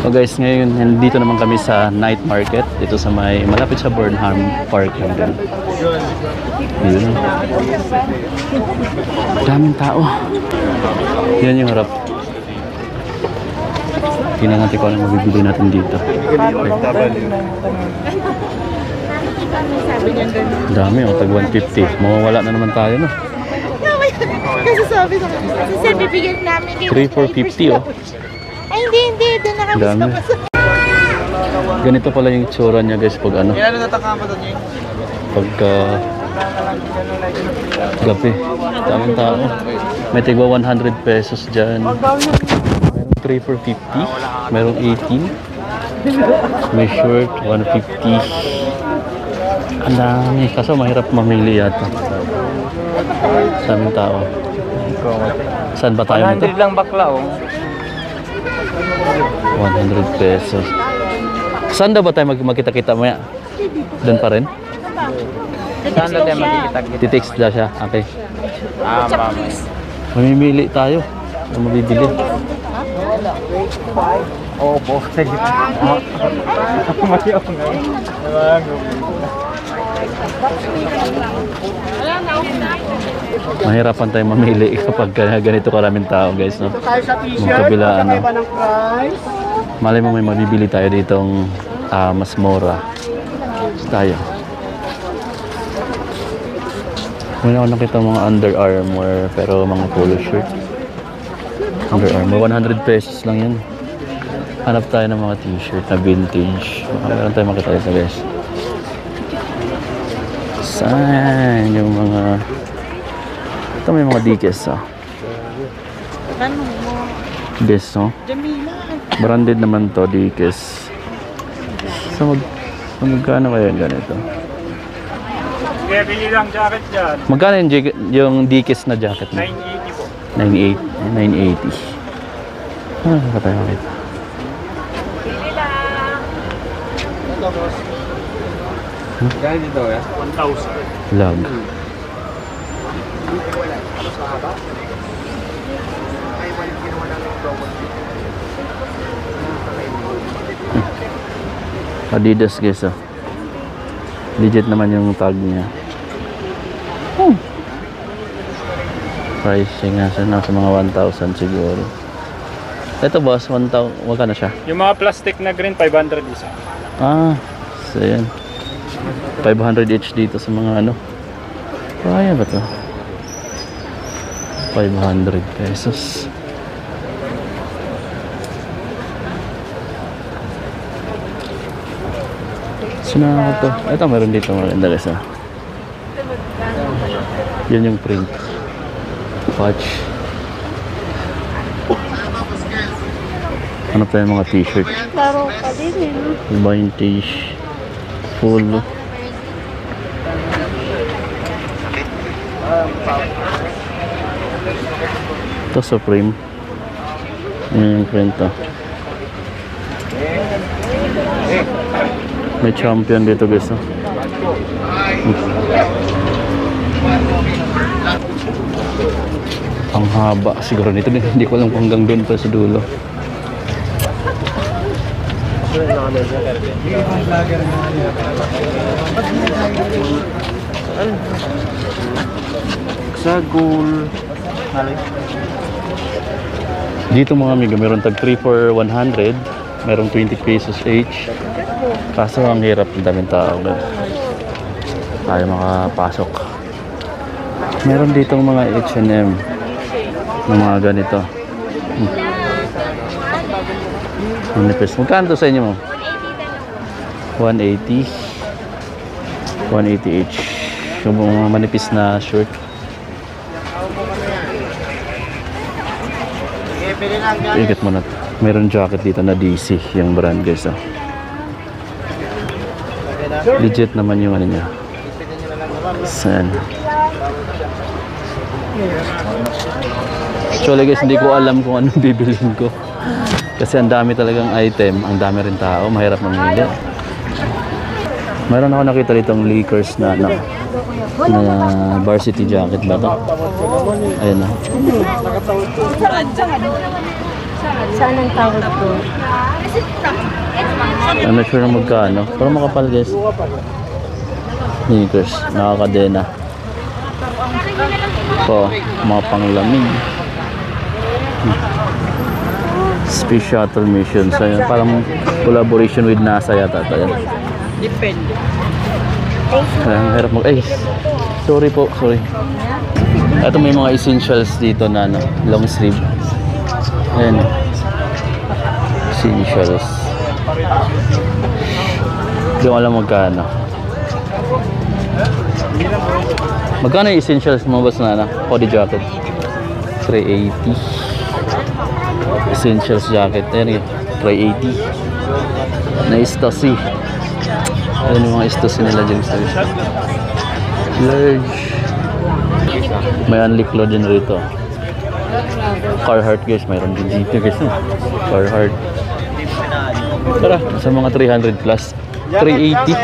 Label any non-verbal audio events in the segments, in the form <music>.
So guys, ngayon nandito naman kami sa night market dito sa may malapit sa Burnham Park lang din. Yun. Daming tao. Yan yung harap. Tingnan natin kung ano mabibili natin dito. Dami oh, tag 150. Mawawala na naman tayo no. Kasi sabi sa kasi sir, bibigyan namin kay 3 for 50 oh. Hindi, hindi. Doon na kami Dami. sa Ganito pala yung tsura niya guys pag ano. Kailan natakama doon yun? Pagka gabi. Daming tao. May tigwa 100 pesos dyan. Merong 3 for 50. Merong 18. May short 150. Ang dami. Kaso mahirap mamili yata. Daming tao. Saan ba tayo nito? 100 lang bakla oh. 100 pesos. Saan daw ba tayo mag magkita-kita maya? Doon pa rin? Saan na tayo magkikita-kita? Titext daw siya. Okay. Ah, ma'am. Mamimili tayo. Ano mabibili? Oo po. <laughs> Mayaw nga. Mahirapan tayo mamili <laughs> kapag ga- ganito karaming tao guys. No? Magkabila, ano. Malay mo may mabibili tayo ditong ah, mas mura. Tayo. Wala ako nakita mga Under Armour pero mga polo shirt. Under Armour, 100 pesos lang yan. Hanap tayo ng mga t-shirt na vintage. Baka meron tayo makita dito guys. Saan yung mga... Ito may mga dikes ah. Ano mo? Best no? Branded naman to, Dikes. So mag so magkano kaya yung ganito? Kaya bili lang jacket dyan. Magkano yung, yung Dikes na jacket mo? 980 po. 98, eh, 980. Ah, saka tayo makita. Gano'n dito ya? 1,000. Lag. Adidas guys ah. Legit naman yung tag niya. Hmm. Pricing nasa, nasa mga 1,000 siguro. Ito boss, 1,000. Wag na siya. Yung mga plastic na green, 500 isa. Ah, so yan. 500 each dito sa mga ano. Kaya ba to? 500 pesos. Sina ko to. Ito meron dito maganda guys ah. Yan yung print. Watch. Ano pa yung mga t-shirt? Laro pa din eh. no? vintage full ito Supreme yun yung print to may champion dito guys oh. ang haba siguro nito <laughs> hindi ko alam kung hanggang doon pa sa dulo Sagul. Dito mga amigo, meron tag 3 for 100, merong 20 pesos each. Kaso ang hirap, ang daming tao. Tayo makapasok. Meron dito mga H&M na mga ganito. Hmm. Manipis. Magkano sa inyo mo? 180. 180 each. Yung mga manipis na shirt. Okay, pili lang dyan. Ikot mo na. Meron jacket dito na DC, yung brand guys. Oh. Legit naman yung ano niya. Saan? Actually guys, hindi ko alam kung anong <laughs> bibilhin ko. Kasi ang dami talagang item, ang dami rin tao, mahirap mamili. Meron ako nakita ditong Lakers na ano, na varsity jacket ba to? Ayun na. Saan ang tawag ko? I'm not sure na magkano. Pero makapal guys. Sneakers. Nakakadena. Ito, mga panglamig. Space Shuttle Mission. So, yun, parang collaboration with NASA yata ito. Depende. Ang hirap mag... Ay, sorry po, sorry. Ito may mga essentials dito na ano, long sleeve. Ayan. Essentials. Hindi ko alam magkano. Magkano yung essentials mo boss na ano? Body jacket. 380. Essentials jacket. Ayan yun. 380. Na Stasi. Ayan yung mga Stasi nila dyan sa Large. May unliklo din rito. Carhartt guys, mayroon din dito guys. No? Carhartt. Tara, sa mga 300 plus. 380.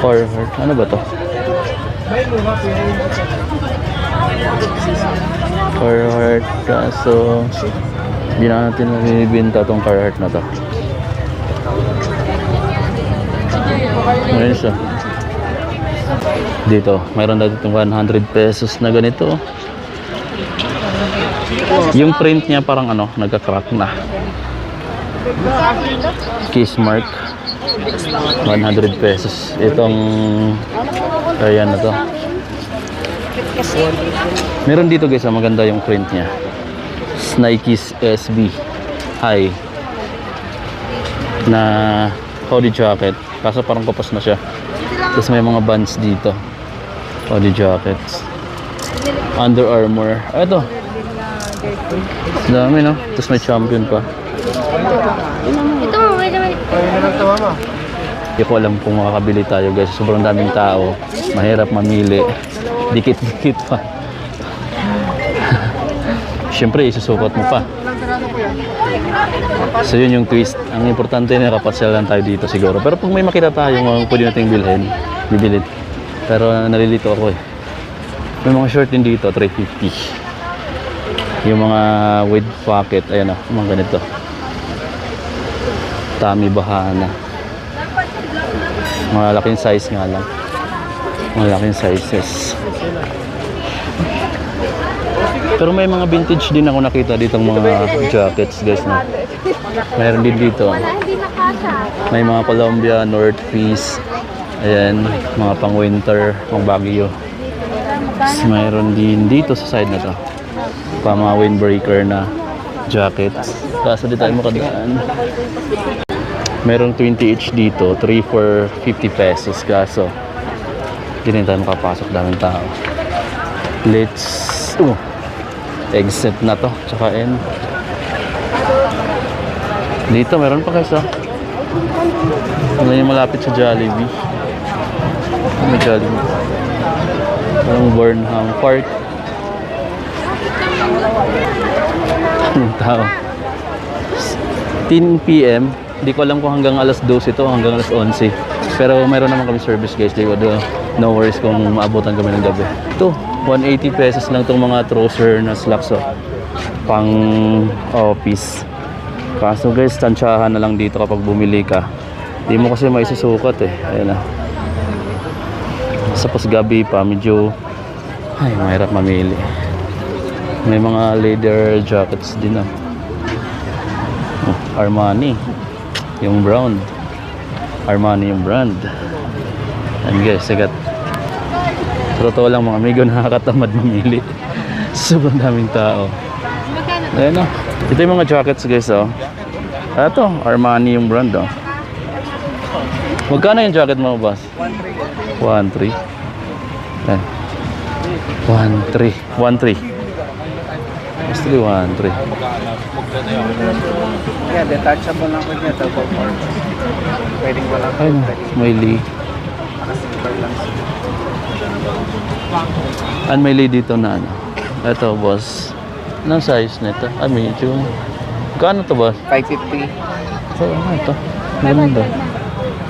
Carhartt. Ano ba to? Carhartt. Kaso, hindi na natin nabibinta tong Carhartt na to. Ngayon siya. Dito, mayroon na ditong 100 pesos na ganito. Yung print niya parang ano, nagka-crack na. Kiss mark. 100 pesos. Itong ayan na to. Meron dito guys, ah, maganda yung print niya. Nikes SB High na hoodie jacket. Kaso parang kapos na siya. Tapos may mga bands dito. Hoodie jackets. Under Armour. Ah, ito. Dami no? Tapos may champion pa. Ito mo, wait naman. Hindi ko alam kung makakabili tayo guys. Sobrang daming tao. Mahirap mamili. Dikit-dikit pa. Siyempre, isusukat mo pa. So yun yung twist. Ang importante na kapasyal lang tayo dito siguro. Pero pag may makita tayo pwede nating bilhin, bibilin. Pero nalilito ako eh. May mga short din dito, 350. Yung mga with pocket, ayan o, mga ganito. Tami Bahana. Malaking size nga lang. Malaking sizes. Pero may mga vintage din ako nakita ditong mga jackets guys na. Mayroon din dito. May mga Columbia, North Face. Ayan, mga pang winter, pang Baguio. Tapos mayroon din dito sa side na to. Pa mga windbreaker na jackets. Kaso di tayo makadaan. Merong 20 each dito, 3 for 50 pesos. Kaso, hindi na tayo makapasok, daming tao. Let's, uh, exit na to, tsaka end. Dito, meron pa guys, oh. Ano yung malapit sa Jollibee? Ano Jollibee? Parang Burnham Park. <laughs> Anong tao? 10 p.m. Hindi ko alam kung hanggang alas 12 ito, hanggang alas 11. Pero mayroon naman kami service guys. Di ko do, no worries kung maabutan kami ng gabi. Ito, 180 pesos lang itong mga trouser na slacks oh. Pang office. Kaso guys, tansyahan na lang dito kapag bumili ka. Di mo kasi may susukat eh. Ayan na. Sa gabi pa, medyo ay, mahirap mamili. May mga leather jackets din ah. Oh, Armani. Yung brown. Armani yung brand. And guys, sigat. Sa totoo lang mga amigo, <laughs> nakakatamad mamili. Sobrang daming tao. Ayan o. Ito yung mga jackets guys oh. Ito, Armani yung brand oh. Magkano yung jacket mo, boss? 1.3. 1.3. Ayan. 1.3. 1.3. Mostly 1.3. Yeah, detachable lang ko niya. Double four. Pwedeng walang Ayun, may Lee. Nakasilver lang siya. And may Lee dito na ano. Ito, boss. Anong size nito? Ah, medium. Kano to, boss? 550. So, ano ito? Ganda.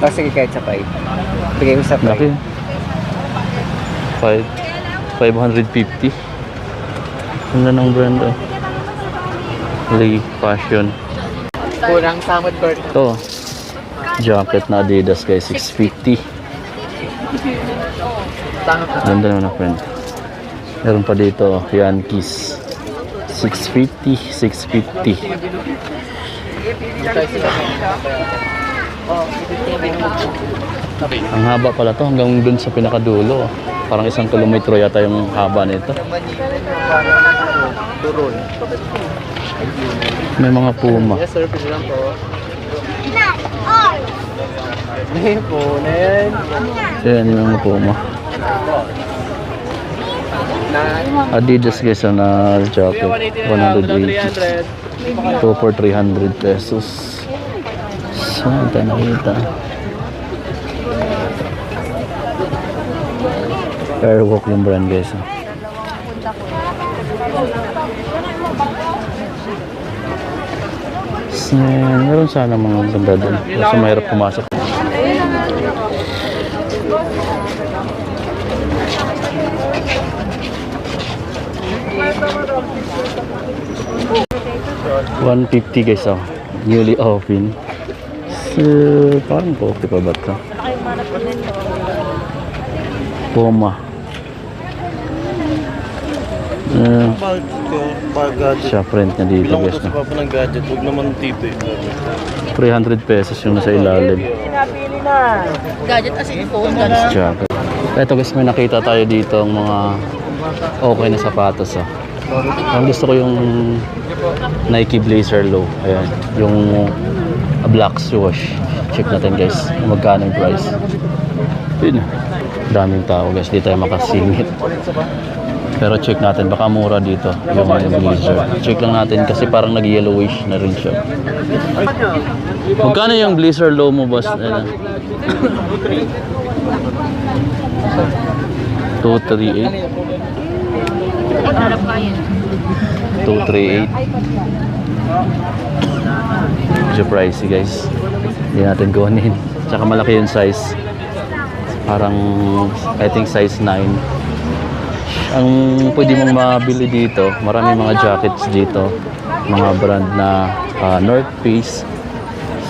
Tapos sige kahit sa 5. Bigay ko sa 5. Laki. 5 550. Ganda ng brand oh. Lee Fashion. Kurang samot bird. Ito. Jacket na Adidas guys, 650. Ganda naman na friend. Meron pa dito, Yankees. 650, 650. Tayo sila. Ang haba pala to hanggang dun sa pinakadulo. Parang isang kilometro yata yung haba nito. May mga puma. Yes sir, pili lang po. Ayun po, na yan. Ayan yung mga puma. Adidas guys na jacket. 180. 300. 2 for 300 pesos. Saan tayo nakita? Airwalk yung brand guys. ah. So, meron sana mga ganda doon. Kasi mahirap pumasok. One fifty guys oh. Newly open. So, parang okay pa ba ito? Puma. Uh, Bakit ko? Pag gadget. siya print niya dito Bilang guys. sa No? papa ng gadget. Huwag naman tito eh. 300 pesos yung nasa ilalim. Gadget as in phone. Gadget. Jacket. Ito guys, may nakita tayo dito ang mga okay na sapatos ah. Ang gusto ko yung Nike Blazer Low. Ayan, yung black swoosh. Check natin guys, magkano yung price. Yun. Daming tao guys, di tayo makasingit. Pero check natin, baka mura dito yung blazer. Check lang natin kasi parang nag-yellowish na rin siya. Magkano yung blazer low mo boss? Ano? 238 238 Medyo pricey guys Hindi natin kunin Tsaka malaki yung size Parang I think size 9 Ang pwede mong mabili dito Marami mga jackets dito Mga brand na ah, North Face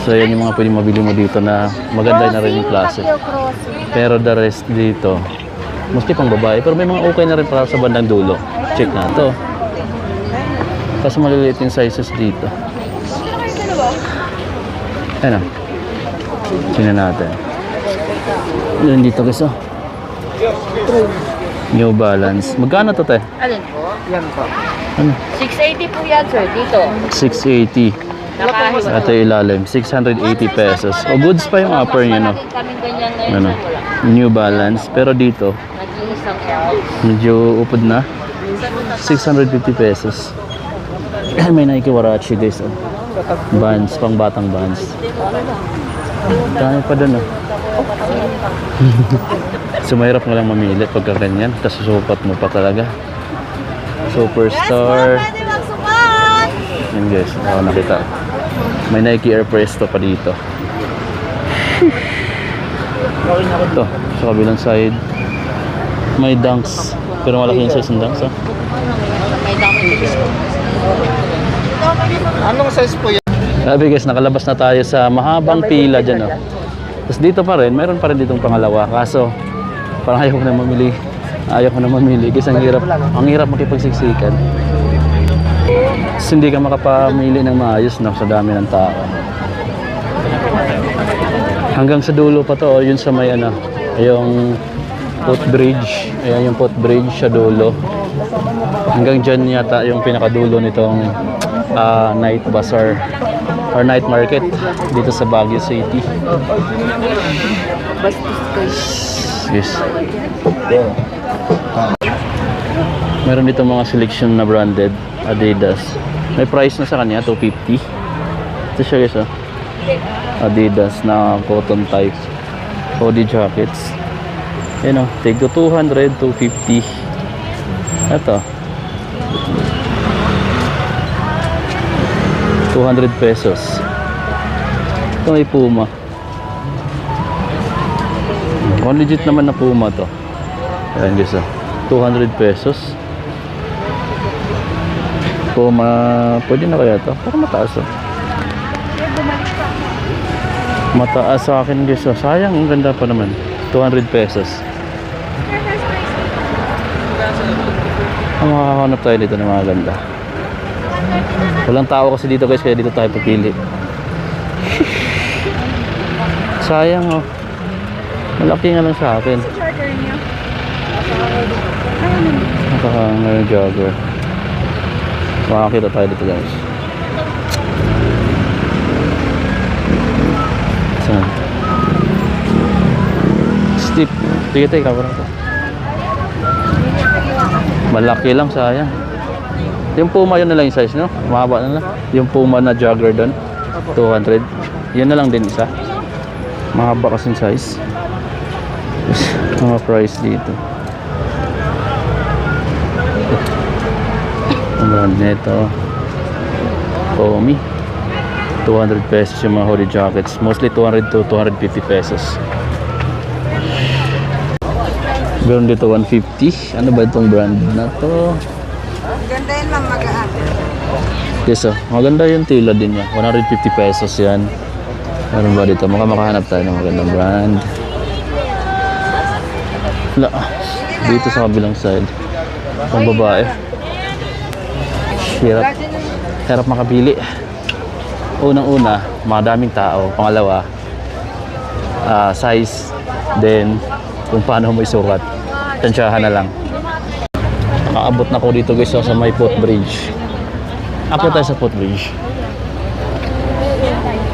So yan yung mga pwede mabili mo dito na maganda na rin yung klase pero the rest dito, mostly pang babae. Pero may mga okay na rin para sa bandang dulo. Check na to. Kasi maliliit yung sizes dito. Ayan o. Tingnan natin. Yun dito guys oh. New Balance. Magkano to te? Alin po? Yan po. Ano? 680 po yan, sir. Dito. 680. Nakahiwa. Ito ilalim. 680 pesos. O goods pa yung upper niya no. Ano? New Balance. Pero dito, medyo upod na. 650 pesos. <clears throat> May Nike Warachi guys. Oh. Vans, pang batang Vans. Dami pa dun oh. <laughs> so mahirap nga lang mamili pagka ganyan. Tapos susupat mo pa talaga. Superstar. Yan guys, ako nakita. May Nike Air Presto pa dito. Ito, sa kabilang side. May dunks. Pero malaki yung size ng dunks ah. May dami dito. Anong size po yan? Sabi guys, nakalabas na tayo sa mahabang pila dyan. Oh. Tapos dito pa rin, mayroon pa rin ditong pangalawa. Kaso, parang ayaw ko na mamili. Ayaw ko na mamili kasi ang hirap, ang hirap makipagsiksikan. Tapos hindi ka makapamili ng maayos no, sa dami ng tao. Hanggang sa dulo pa to, oh, yun sa may ano, yung footbridge. Ayan yung footbridge sa dulo. Hanggang dyan yata yung pinakadulo nitong ah, night bazaar or night market dito sa Baguio City. Yes. Meron dito mga selection na branded Adidas. May price na sa kanya, 250. Ito siya guys, oh. Adidas na cotton type hoodie jackets. Yan oh, take to 200, 250. Ito. 200 pesos. Ito may Puma. Kung legit naman na Puma to. Ayan guys oh. 200 pesos. Puma, pwede na kaya to? Parang mataas oh. Mataas sa akin guys. Oh. Sayang, ang ganda pa naman. 200 pesos. Ang makakahanap tayo dito ng mga ganda. Walang tao kasi dito guys, kaya dito tayo pipili. <laughs> Sayang oh. Malaki nga lang sa akin. Charger niya. Napaka ngayon jogger. Makakita tayo dito guys. Saan? Steep. Sige tayo, cover ko. Malaki lang, sayang. Yung Puma yun na lang yung size, no? Mahaba na lang. Yung Puma na jogger doon. 200. Yun na lang din isa. Mahaba kasing size. Mga price dito. Ang brand nito. Pomi. 200 pesos yung mga hoodie jackets. Mostly 200 to 250 pesos. Meron dito 150. Ano ba itong brand na to? Ganda yun ma'am, magaan. Yes, oh. Maganda yung tila din niya. 150 pesos yan. Meron ba dito? Maka makahanap tayo ng magandang brand. Wala. Dito sa kabilang side. Pang babae. Hirap. Hirap makabili. Unang-una, madaming tao. Pangalawa, ah, size. Then, kung paano mo isukat. Tansyahan na lang. Nakaabot na ko dito guys sa may footbridge. Ako tayo sa footbridge.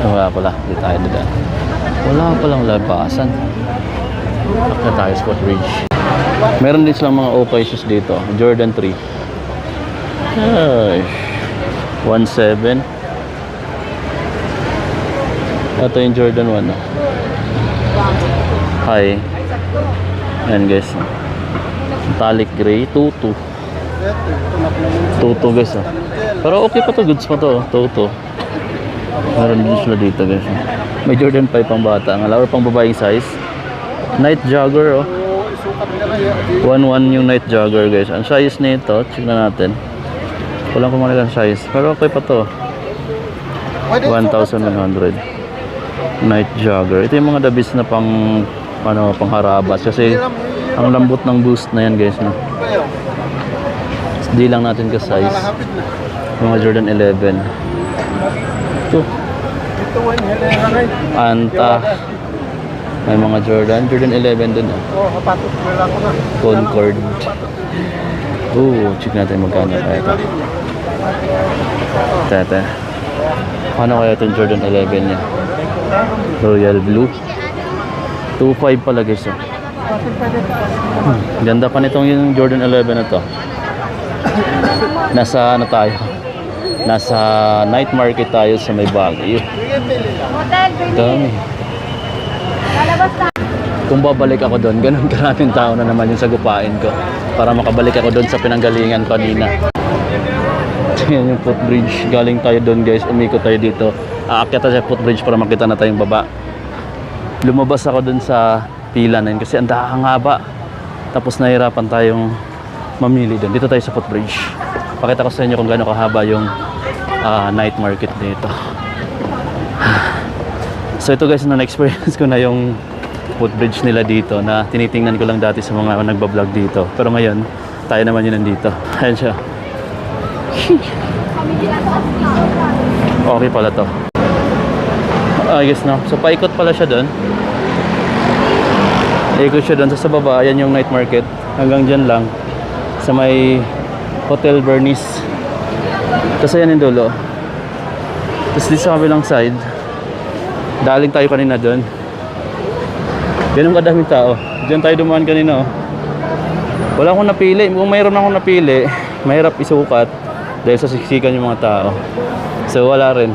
Ah, wala pala. Hindi tayo dadaan. Wala palang labasan. Ako tayo sa footbridge. Meron din silang mga okay shoes dito. Jordan 3. Ay. 1.7. Ito yung Jordan 1. Oh. Hi. Ayan guys. Metallic gray. 2.2. 2.2 guys. Oh. Pero okay pa to. Goods pa to. oh. 2.2. Meron din sila dito guys. May Jordan 5 pang bata. Ang or pang babaeng size. Night jogger oh. 1-1 yung night jogger guys. Ang size nito, check na natin. Walang kumalilang size. Pero okay pa to. 1,100. Night jogger. Ito yung mga dabis na pang ano, pang harabas. Kasi ang lambot ng boost na yan guys. No? Di lang natin ka size. Mga Jordan 11. Ito. Anta. May mga Jordan. Jordan 11 din. Oh. Concord. Oo, check natin magkano kaya ito. Tete. Paano kaya itong Jordan 11 niya? Royal Blue. 2.5 pala guys. Oh. Hmm, Ganda pa nitong yung Jordan 11 na to. Nasa ano tayo? Nasa night market tayo sa may Baguio. Hotel, Dami. Kung babalik ako doon, ganun <laughs> karaming tao na naman yung sagupain ko para makabalik ako doon sa pinanggalingan kanina. <laughs> Yan yung footbridge. Galing tayo doon guys, umikot tayo dito. Aakyat tayo sa footbridge para makita na tayong baba. Lumabas ako doon sa pila na yun kasi ang haba. Tapos nahirapan tayong mamili doon. Dito tayo sa footbridge. Pakita ko sa inyo kung gaano kahaba yung ah, night market dito. So ito guys, na-experience <laughs> ko na yung footbridge nila dito na tinitingnan ko lang dati sa mga nagbablog dito. Pero ngayon, tayo naman yun nandito. <laughs> Ayan siya. <laughs> Okay pala to. I guess no. So paikot pala siya doon. Ikot siya doon. Sa sa baba, ayan yung night market. Hanggang dyan lang. Sa may Hotel Bernice. Tapos ayan yung dulo. Tapos dito sa kabilang side, daling tayo kanina doon. Ganun kadaming tao. Diyan tayo dumaan kanina oh. Wala akong napili. Kung mayroon akong napili, mahirap isukat dahil sa siksikan yung mga tao. So wala rin.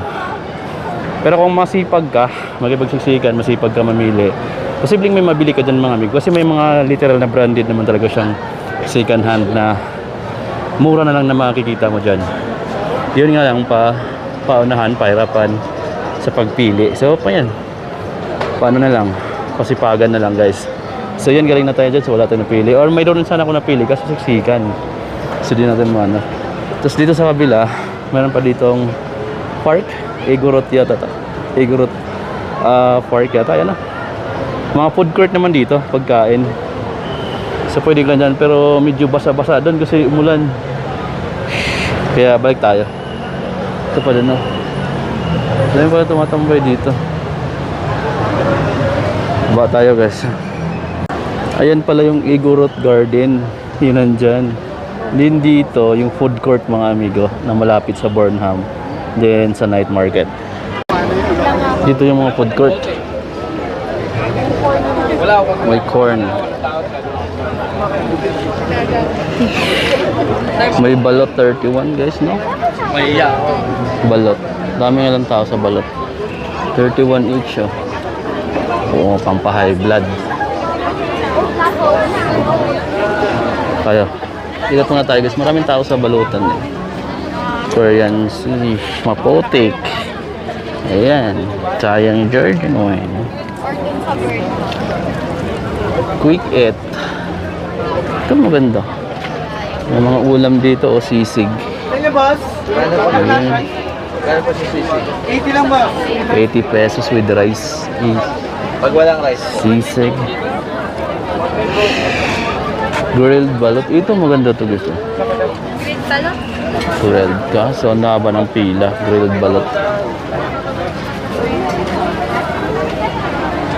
Pero kung masipag ka, magipagsiksikan, masipag ka mamili, posibleng may mabili ka dyan mga amigo. Kasi may mga literal na branded naman talaga siyang second hand na mura na lang na makikita mo dyan. Yun nga lang pa, paunahan, pahirapan sa pagpili. So, pa yan. Paano na lang? Pasipagan na lang guys. So yan, galing na tayo dyan. So wala tayong napili. Or mayroon sana ako napili kasi siksikan. So di natin mana. Tapos dito sa kabila, meron pa ditong park. Igorot yata to. Igorot ah park yata. Yan na. Mga food court naman dito, pagkain. So pwede lang dyan, pero medyo basa-basa doon kasi umulan. Kaya balik tayo. Ito pa din no. Dami pala tumatambay dito. Ba tayo guys. Ayan pala yung Igorot Garden. Yun nandyan. Din dito, yung food court mga amigo na malapit sa Burnham. Then sa night market. Dito yung mga food court. May corn. May balot 31 guys, no? May iya. Balot. Dami nga lang tao sa balot. 31 each, oh. Oo, pampa-high blood. Tayo. Ikot muna tayo guys. Maraming tao sa balutan eh. Korean Sea, Mapotik. Ayan. Sayang Jordan wine. Quick Eat. Ito maganda. May mga ulam dito o sisig. Ano boss? Ayan. Kaya po si Sisi. 80 lang ba? 80 pesos with rice. Mm. Pag walang rice. Sisig. Grilled balot. Ito maganda to guys. oh. Green balot? Grilled ka. So, ang haba ng pila. Grilled balot.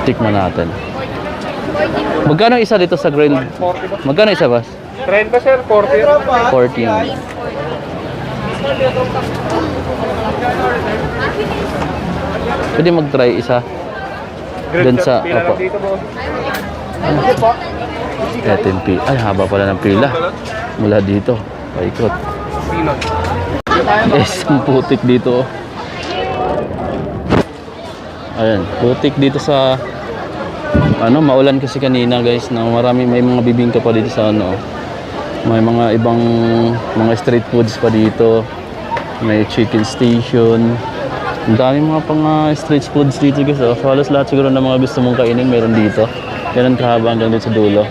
Tikman natin. Magkano isa dito sa grilled? Magkano isa ba? 30 sir, 40. 14. Pwede mag-try isa. Dun sa, opo. Ito yung pila. Ay, haba pala ng pila. Mula dito. Paikot. Yes, ang putik dito. oh. Ayan, putik dito sa ano, maulan kasi kanina guys na marami may mga bibingka pa dito sa ano. May mga ibang mga street foods pa dito. May chicken station. Ang dami mga pang ah, street foods dito guys. Oh. Halos lahat siguro ng mga gusto mong kainin meron dito. Ganun kahaba hanggang dito sa dulo.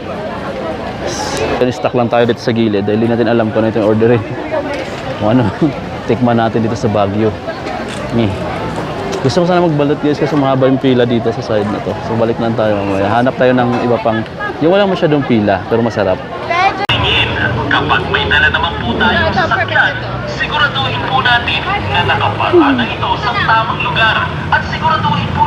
Stock lang tayo dito sa gilid dahil hindi natin alam kung ano itong orderin. Kung ano, <laughs> tikman natin dito sa Baguio. Ni. Gusto ko sana magbalot guys kasi mahaba yung pila dito sa side na to. So balik lang tayo mamaya. Hanap tayo ng iba pang, yung walang masyadong pila pero masarap. Kapag may dala naman po tayo sa sakyan, siguraduhin po natin na nakaparada ito sa tamang lugar at siguraduhin po